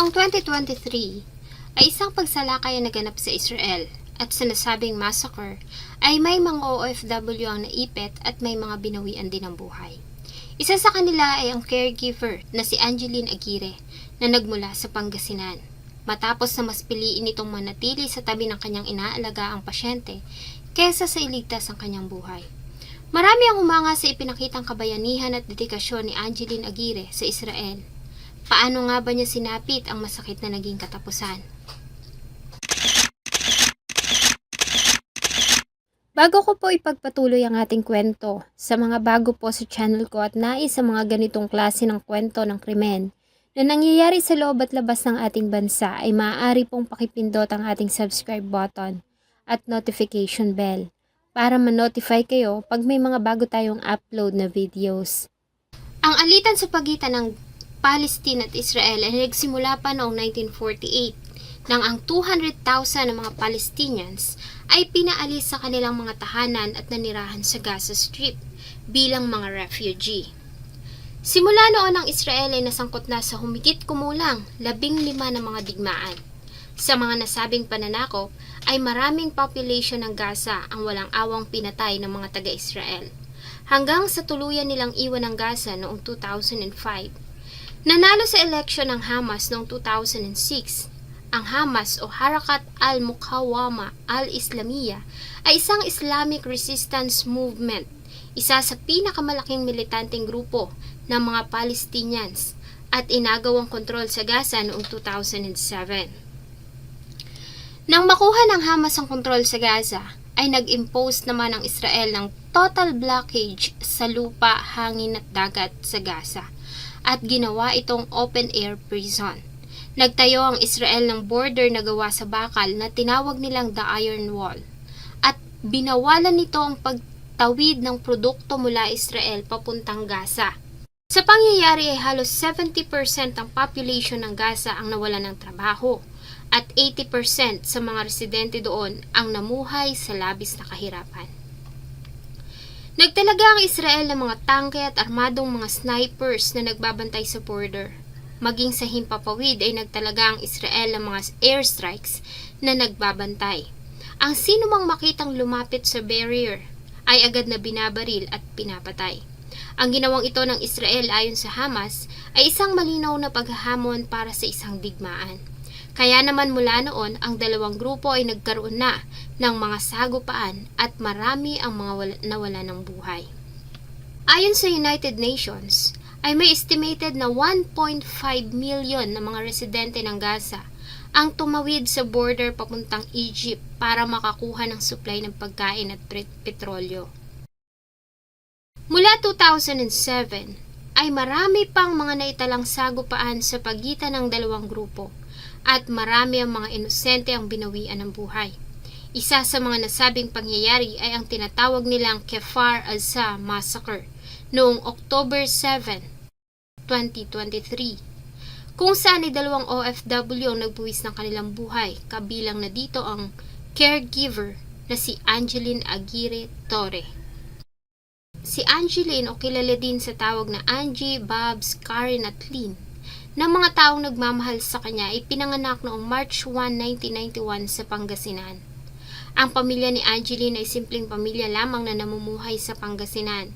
Noong 2023 ay isang pagsalakay ang naganap sa Israel at sinasabing massacre ay may mga OFW ang naipit at may mga binawian din ng buhay. Isa sa kanila ay ang caregiver na si Angeline Aguirre na nagmula sa Pangasinan. Matapos na mas piliin itong manatili sa tabi ng kanyang inaalaga ang pasyente kesa sa iligtas ang kanyang buhay. Marami ang humanga sa ipinakitang kabayanihan at dedikasyon ni Angeline Aguirre sa Israel. Paano nga ba niya sinapit ang masakit na naging katapusan? Bago ko po ipagpatuloy ang ating kwento, sa mga bago po sa channel ko at nais sa mga ganitong klase ng kwento ng krimen na nangyayari sa loob at labas ng ating bansa ay maaari pong pakipindot ang ating subscribe button at notification bell para ma-notify kayo pag may mga bago tayong upload na videos. Ang alitan sa pagitan ng Palestine at Israel ay nagsimula pa noong 1948 nang ang 200,000 ng mga Palestinians ay pinaalis sa kanilang mga tahanan at nanirahan sa Gaza Strip bilang mga refugee. Simula noon ang Israel ay nasangkot na sa humigit kumulang labing lima na mga digmaan. Sa mga nasabing pananakop ay maraming population ng Gaza ang walang awang pinatay ng mga taga-Israel. Hanggang sa tuluyan nilang iwan ng Gaza noong 2005. Nanalo sa eleksyon ng Hamas noong 2006 ang Hamas o Harakat al-Muqawama al-Islamiyya ay isang Islamic resistance movement, isa sa pinakamalaking militanteng grupo ng mga Palestinians at inagawang kontrol sa Gaza noong 2007. Nang makuha ng Hamas ang kontrol sa Gaza, ay nag-impose naman ang Israel ng total blockage sa lupa, hangin at dagat sa Gaza at ginawa itong open-air prison. Nagtayo ang Israel ng border na gawa sa bakal na tinawag nilang the Iron Wall at binawalan nito ang pagtawid ng produkto mula Israel papuntang Gaza. Sa pangyayari ay halos 70% ang population ng Gaza ang nawalan ng trabaho at 80% sa mga residente doon ang namuhay sa labis na kahirapan. Nagtalaga ang Israel ng mga tangke at armadong mga snipers na nagbabantay sa border. Maging sa himpapawid ay nagtalaga ang Israel ng mga airstrikes na nagbabantay. Ang sino mang makitang lumapit sa barrier ay agad na binabaril at pinapatay. Ang ginawang ito ng Israel ayon sa Hamas ay isang malinaw na paghahamon para sa isang digmaan. Kaya naman mula noon, ang dalawang grupo ay nagkaroon na ng mga sagupaan at marami ang mga wala- nawala ng buhay. Ayon sa United Nations, ay may estimated na 1.5 million na mga residente ng Gaza ang tumawid sa border papuntang Egypt para makakuha ng supply ng pagkain at pet- petrolyo. Mula 2007, ay marami pang mga naitalang sagupaan sa pagitan ng dalawang grupo at marami ang mga inosente ang binawian ng buhay. Isa sa mga nasabing pangyayari ay ang tinatawag nilang Kefar Azza Massacre noong October 7, 2023 kung saan ay dalawang OFW ang nagbuwis ng kanilang buhay kabilang na dito ang caregiver na si Angeline Aguirre Torre. Si Angeline o kilala din sa tawag na Angie, Babs, Karen at Lynn na mga taong nagmamahal sa kanya ay pinanganak noong March 1, 1991 sa Pangasinan. Ang pamilya ni Angeline ay simpleng pamilya lamang na namumuhay sa Pangasinan.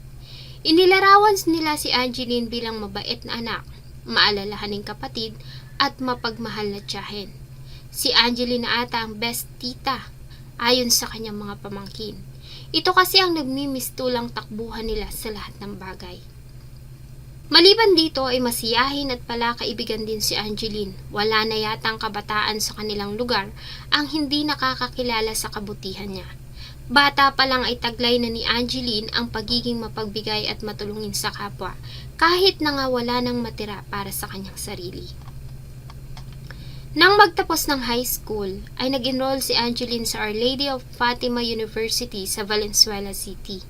Inilarawan nila si Angeline bilang mabait na anak, maalalahaning kapatid, at mapagmahal na tiyahin. Si Angeline na ata ang best tita, ayon sa kanyang mga pamangkin. Ito kasi ang nagmimistulang takbuhan nila sa lahat ng bagay. Maliban dito ay masiyahin at palakaibigan din si Angeline. Wala na yatang kabataan sa kanilang lugar ang hindi nakakakilala sa kabutihan niya. Bata pa lang ay taglay na ni Angeline ang pagiging mapagbigay at matulungin sa kapwa kahit na nga wala nang matira para sa kanyang sarili. Nang magtapos ng high school, ay nag-enroll si Angeline sa Our Lady of Fatima University sa Valenzuela City,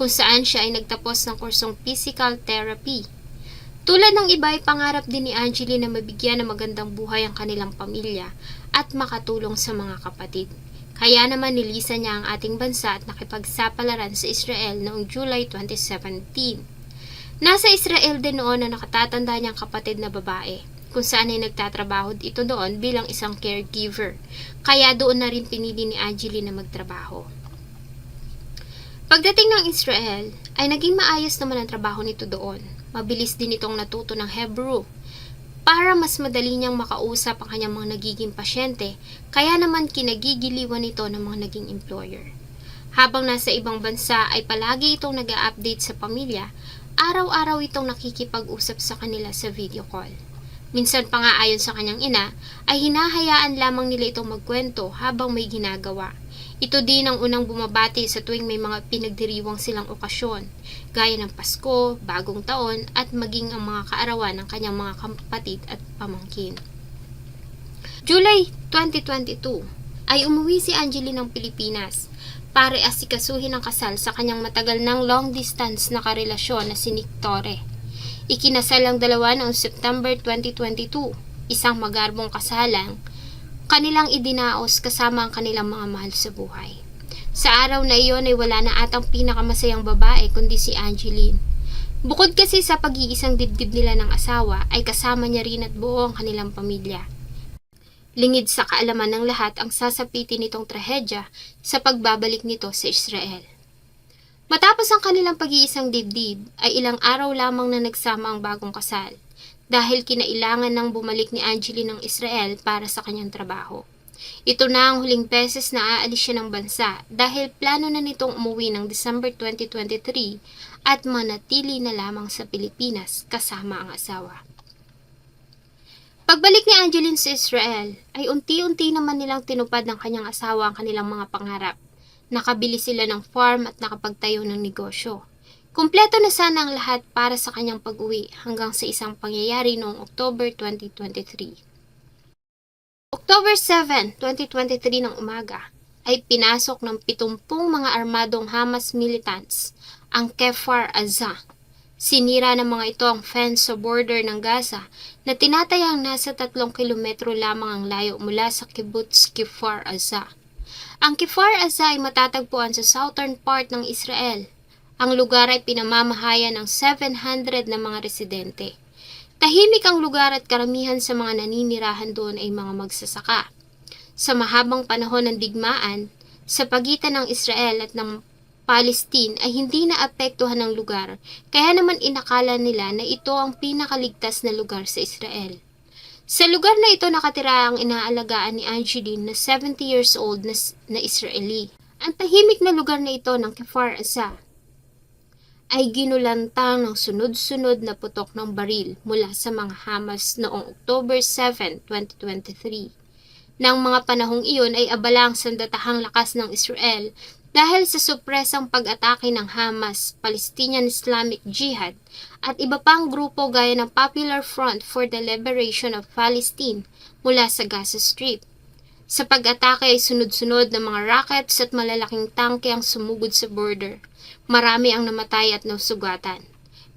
kung saan siya ay nagtapos ng kursong physical therapy. Tulad ng iba ay pangarap din ni Angeline na mabigyan ng magandang buhay ang kanilang pamilya at makatulong sa mga kapatid. Kaya naman nilisan niya ang ating bansa at nakipagsapalaran sa Israel noong July 2017. Nasa Israel din noon na nakatatanda niyang kapatid na babae kung saan ay nagtatrabaho ito doon bilang isang caregiver. Kaya doon na rin pinili ni Angeline na magtrabaho. Pagdating ng Israel, ay naging maayos naman ang trabaho nito doon. Mabilis din itong natuto ng Hebrew para mas madali niyang makausap ang kanyang mga nagiging pasyente, kaya naman kinagigiliwan ito ng mga naging employer. Habang nasa ibang bansa ay palagi itong nag update sa pamilya, araw-araw itong nakikipag-usap sa kanila sa video call. Minsan pa nga ayon sa kanyang ina, ay hinahayaan lamang nila itong magkwento habang may ginagawa. Ito din ang unang bumabati sa tuwing may mga pinagdiriwang silang okasyon, gaya ng Pasko, Bagong Taon, at maging ang mga kaarawan ng kanyang mga kapatid at pamangkin. July 2022 ay umuwi si Angeline ng Pilipinas para asikasuhin ang kasal sa kanyang matagal ng long distance na karelasyon na si Nick Torre. Ikinasal ang dalawa noong September 2022, isang magarbong kasalang kanilang idinaos kasama ang kanilang mga mahal sa buhay. Sa araw na iyon ay wala na atang pinakamasayang babae kundi si Angeline. Bukod kasi sa pag-iisang dibdib nila ng asawa ay kasama niya rin at buo ang kanilang pamilya. Lingid sa kaalaman ng lahat ang sasapitin nitong trahedya sa pagbabalik nito sa Israel. Matapos ang kanilang pag-iisang dibdib ay ilang araw lamang na nagsama ang bagong kasal dahil kinailangan nang bumalik ni Angeline ng Israel para sa kanyang trabaho. Ito na ang huling beses na aalis siya ng bansa dahil plano na nitong umuwi ng December 2023 at manatili na lamang sa Pilipinas kasama ang asawa. Pagbalik ni Angeline sa Israel ay unti-unti naman nilang tinupad ng kanyang asawa ang kanilang mga pangarap. Nakabili sila ng farm at nakapagtayo ng negosyo. Kumpleto na sana ang lahat para sa kanyang pag-uwi hanggang sa isang pangyayari noong October 2023. October 7, 2023 ng umaga ay pinasok ng 70 mga armadong Hamas militants ang Kefar Azza. Sinira ng mga ito ang fence sa border ng Gaza na tinatayang nasa 3 kilometro lamang ang layo mula sa kibbutz Kefar Azza. Ang Kefar Azza ay matatagpuan sa southern part ng Israel ang lugar ay pinamamahayan ng 700 na mga residente. Tahimik ang lugar at karamihan sa mga naninirahan doon ay mga magsasaka. Sa mahabang panahon ng digmaan, sa pagitan ng Israel at ng Palestine ay hindi naapektuhan ng lugar, kaya naman inakala nila na ito ang pinakaligtas na lugar sa Israel. Sa lugar na ito nakatira ang inaalagaan ni Angeline na 70 years old na, na Israeli. Ang tahimik na lugar na ito ng Kfar Aza ay ginulantang ng sunod-sunod na putok ng baril mula sa mga Hamas noong October 7, 2023. Nang mga panahong iyon ay abala ang sandatahang lakas ng Israel dahil sa supresang pag-atake ng Hamas, Palestinian Islamic Jihad at iba pang grupo gaya ng Popular Front for the Liberation of Palestine mula sa Gaza Strip. Sa pag-atake ay sunod-sunod ng mga rockets at malalaking tangke ang sumugod sa border marami ang namatay at nasugatan.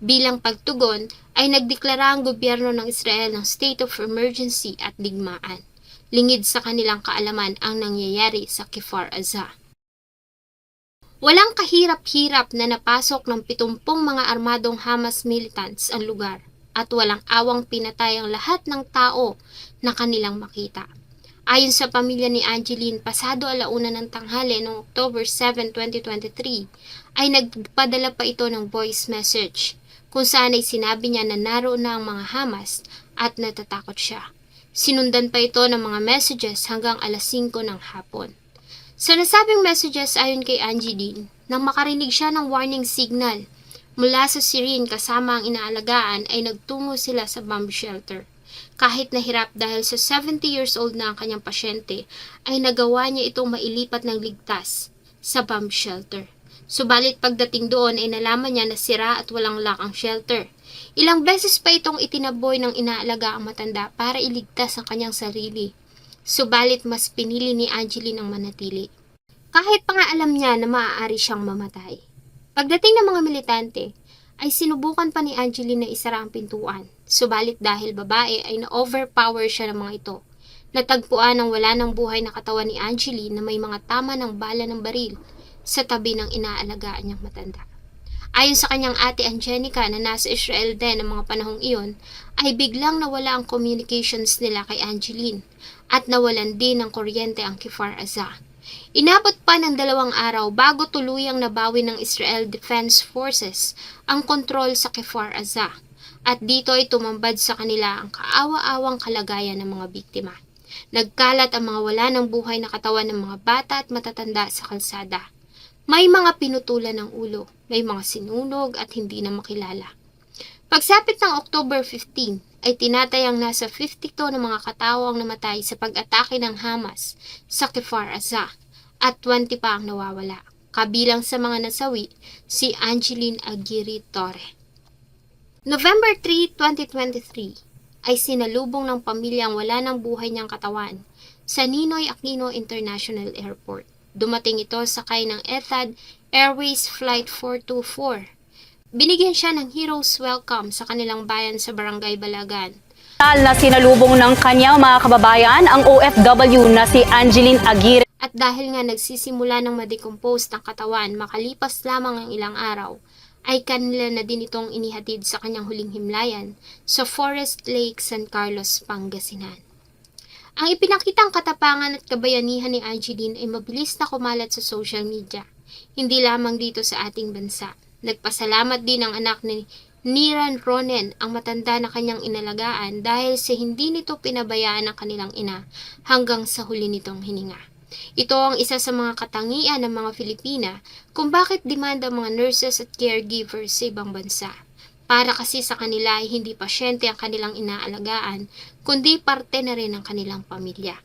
Bilang pagtugon ay nagdeklara ang gobyerno ng Israel ng state of emergency at digmaan. Lingid sa kanilang kaalaman ang nangyayari sa Kfar Aza. Walang kahirap-hirap na napasok ng pitumpong mga armadong Hamas militants ang lugar at walang awang pinatay ang lahat ng tao na kanilang makita. Ayon sa pamilya ni Angeline, pasado alauna ng tanghali noong October 7, 2023, ay nagpadala pa ito ng voice message kung saan ay sinabi niya na naroon na ang mga Hamas at natatakot siya. Sinundan pa ito ng mga messages hanggang alas 5 ng hapon. Sa nasabing messages ayon kay Angeline, nang makarinig siya ng warning signal mula sa Syrian kasama ang inaalagaan ay nagtungo sila sa bomb shelter. Kahit nahirap dahil sa 70 years old na ang kanyang pasyente, ay nagawa niya itong mailipat ng ligtas sa bomb shelter. Subalit pagdating doon ay nalaman niya na sira at walang lock ang shelter. Ilang beses pa itong itinaboy ng inaalaga ang matanda para iligtas ang kanyang sarili. Subalit mas pinili ni Angeline ang manatili. Kahit pa nga alam niya na maaari siyang mamatay. Pagdating ng mga militante, ay sinubukan pa ni Angeline na isara ang pintuan. Subalit dahil babae ay na-overpower siya ng mga ito. Natagpuan ang wala ng buhay na katawan ni Angeline na may mga tama ng bala ng baril sa tabi ng inaalagaan niyang matanda. Ayon sa kanyang ate Angelica na nasa Israel din ng mga panahong iyon, ay biglang nawala ang communications nila kay Angeline at nawalan din ng kuryente ang Kifar Aza. Inabot pa ng dalawang araw bago tuluyang nabawi ng Israel Defense Forces ang kontrol sa Kifar Aza at dito ay tumambad sa kanila ang kaawa-awang kalagayan ng mga biktima. Nagkalat ang mga wala ng buhay na katawan ng mga bata at matatanda sa kalsada. May mga pinutulan ng ulo, may mga sinunog at hindi na makilala. Pagsapit ng October 15, ay tinatayang nasa 52 ng mga katawang namatay sa pag-atake ng Hamas sa Kfar Aza at 20 pa ang nawawala. Kabilang sa mga nasawi, si Angeline Aguirre Torre. November 3, 2023 ay sinalubong ng pamilyang wala ng buhay niyang katawan sa Ninoy Aquino International Airport. Dumating ito sakay ng Etihad Airways Flight 424. Binigyan siya ng hero's welcome sa kanilang bayan sa Barangay Balagan. Tal na sinalubong ng kanyang mga kababayan ang OFW na si Angeline Aguirre. At dahil nga nagsisimula ng madecompose ng katawan makalipas lamang ang ilang araw, ay kanila na din itong inihatid sa kanyang huling himlayan sa Forest Lake, San Carlos, Pangasinan. Ang ipinakitang katapangan at kabayanihan ni Angeline ay mabilis na kumalat sa social media, hindi lamang dito sa ating bansa. Nagpasalamat din ang anak ni Niran Ronen ang matanda na kanyang inalagaan dahil sa hindi nito pinabayaan ang kanilang ina hanggang sa huli nitong hininga. Ito ang isa sa mga katangian ng mga Filipina kung bakit demanda ang mga nurses at caregivers sa ibang bansa. Para kasi sa kanila ay hindi pasyente ang kanilang inaalagaan, kundi parte na rin ng kanilang pamilya.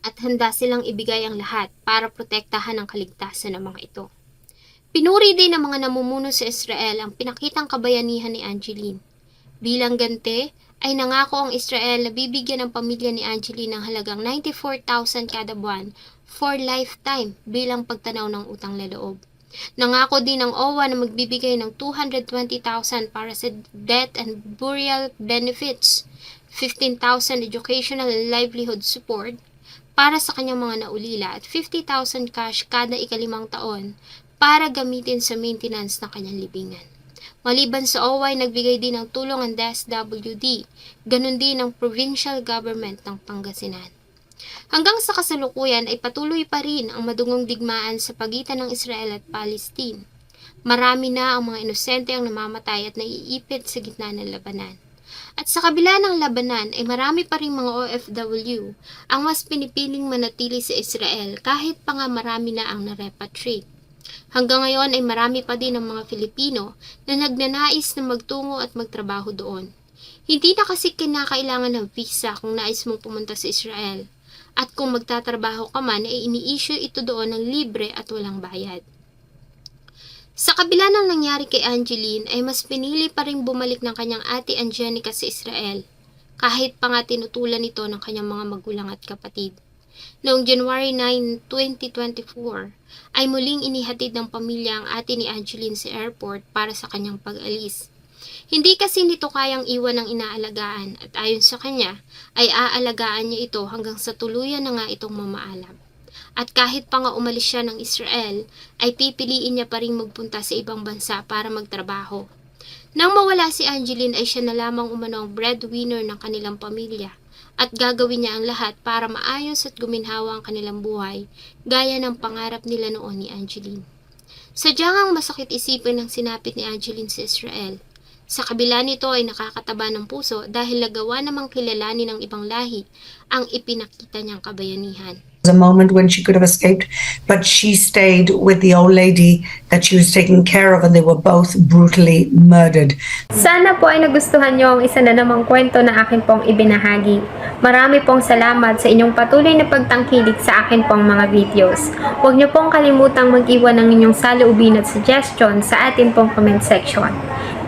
At handa silang ibigay ang lahat para protektahan ang kaligtasan ng mga ito. Pinuri din ng mga namumuno sa Israel ang pinakitang kabayanihan ni Angeline. Bilang gante, ay nangako ang Israel na bibigyan ng pamilya ni Angeline ng halagang 94,000 kada buwan for lifetime bilang pagtanaw ng utang na loob. Nangako din ng OWA na magbibigay ng 220,000 para sa death and burial benefits, 15,000 educational and livelihood support para sa kanyang mga naulila at 50,000 cash kada ikalimang taon para gamitin sa maintenance ng kanyang libingan. Maliban sa OWA, nagbigay din ng tulong ang DSWD, ganun din ang provincial government ng Pangasinan. Hanggang sa kasalukuyan ay patuloy pa rin ang madungong digmaan sa pagitan ng Israel at Palestine. Marami na ang mga inosente ang namamatay at naiipit sa gitna ng labanan. At sa kabila ng labanan ay marami pa rin mga OFW ang mas pinipiling manatili sa Israel kahit pa nga marami na ang narepatriate. Hanggang ngayon ay marami pa din ang mga Filipino na nagnanais na magtungo at magtrabaho doon. Hindi na kasi kinakailangan ng visa kung nais mong pumunta sa Israel. At kung magtatrabaho ka man ay ini-issue ito doon ng libre at walang bayad. Sa kabila ng nangyari kay Angeline ay mas pinili pa rin bumalik ng kanyang ate Angelica sa Israel kahit pa nga tinutulan ito ng kanyang mga magulang at kapatid. Noong January 9, 2024, ay muling inihatid ng pamilya ang ate ni Angeline sa airport para sa kanyang pag-alis. Hindi kasi nito kayang iwan ng inaalagaan at ayon sa kanya ay aalagaan niya ito hanggang sa tuluyan na nga itong mamaalam. At kahit pa nga umalis siya ng Israel, ay pipiliin niya pa rin magpunta sa ibang bansa para magtrabaho. Nang mawala si Angeline ay siya na lamang umano ang breadwinner ng kanilang pamilya at gagawin niya ang lahat para maayos at guminhawa ang kanilang buhay gaya ng pangarap nila noon ni Angeline. Sadyang masakit isipin ng sinapit ni Angeline sa Israel. Sa kabila nito ay nakakataba ng puso dahil nagawa namang kilalanin ng ibang lahi ang ipinakita niyang kabayanihan. was a moment when she could have escaped, but she stayed with the old lady that she was taking care of, and they were both brutally murdered. Sana po ay nagustuhan niyo ang isa na namang kwento na akin pong ibinahagi. Marami pong salamat sa inyong patuloy na pagtangkilik sa akin pong mga videos. Huwag niyo pong kalimutang mag-iwan ng inyong saloobin at suggestion sa atin pong comment section.